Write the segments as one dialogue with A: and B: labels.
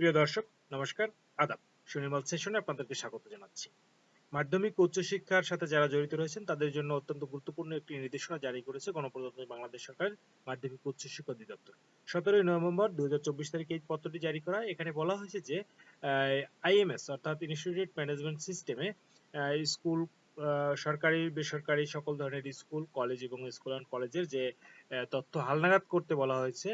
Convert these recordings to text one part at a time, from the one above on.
A: প্রিয় দর্শক, নমস্কার, আদাব। সুনির্মল সেশনে আপনাদেরকে স্বাগত জানাচ্ছি। মাধ্যমিক ও উচ্চশিক্ষার সাথে যারা জড়িত রয়েছেন, তাদের জন্য অত্যন্ত গুরুত্বপূর্ণ একটি নির্দেশনা জারি করেছে গণপ্রজাতন্ত্রী বাংলাদেশ সরকার মাধ্যমিক ও উচ্চশিক্ষা অধিদপ্তর। সতেরোই নভেম্বর দুই তারিখে এই পত্রটি জারি করা এখানে বলা হয়েছে যে আইএমএস অর্থাৎ ইনস্টিটিউট ম্যানেজমেন্ট সিস্টেমে স্কুল সরকারি, বেসরকারি সকল ধরনের স্কুল, কলেজ এবং স্কুল অ্যান্ড কলেজের যে তথ্য হালনাগাদ করতে বলা হয়েছে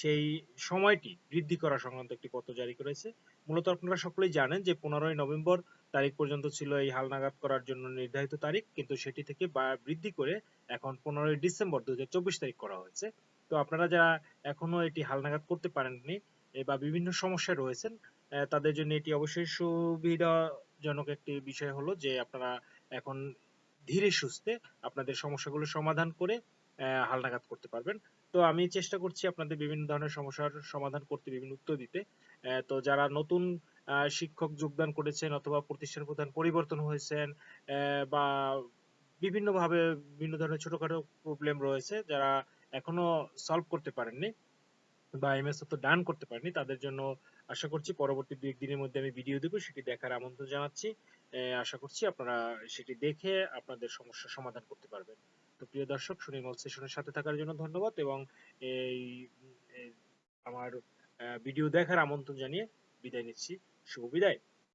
A: সেই সময়টি বৃদ্ধি করা সংক্রান্ত একটি পত্র জারি করেছে। মূলত আপনারা সকলেই জানেন যে পনেরোই নভেম্বর তারিখ পর্যন্ত ছিল এই হালনাগাদ করার জন্য নির্ধারিত তারিখ, কিন্তু সেটি থেকে বৃদ্ধি করে এখন পনেরোই ডিসেম্বর দুই তারিখ করা হয়েছে। তো আপনারা যারা এখনও এটি হালনাগাদ করতে পারেননি বা বিভিন্ন সমস্যায় রয়েছেন তাদের জন্য এটি অবশ্যই সুবিধাজনক একটি বিষয় হলো যে আপনারা এখন ধীরে সুস্থে আপনাদের সমস্যাগুলো সমাধান করে হালনাগাদ করতে পারবেন। তো আমি চেষ্টা করছি আপনাদের বিভিন্ন ধরনের সমস্যার সমাধান করতে, বিভিন্ন উত্তর দিতে। তো যারা নতুন শিক্ষক যোগদান করেছেন অথবা প্রতিষ্ঠান প্রধান পরিবর্তন হয়েছেন বা বিভিন্ন ভাবে বিভিন্ন ধরনের ছোটখাটো প্রবলেম রয়েছে, যারা এখনও সলভ করতে পারেননি বা এমএস তো ডান করতে পারেনি তাদের জন্য আশা করছি পরবর্তী দুই একদিনের মধ্যে আমি ভিডিও দেবো, সেটি দেখার আমন্ত্রণ জানাচ্ছি। আশা করছি আপনারা সেটি দেখে আপনাদের সমস্যার সমাধান করতে পারবেন। তো প্রিয় দর্শক, সুনির্মল সেশনের সাথে থাকার জন্য ধন্যবাদ এবং এই আমার ভিডিও দেখার আমন্ত্রণ জানিয়ে বিদায় নিচ্ছি। শুভ বিদায়।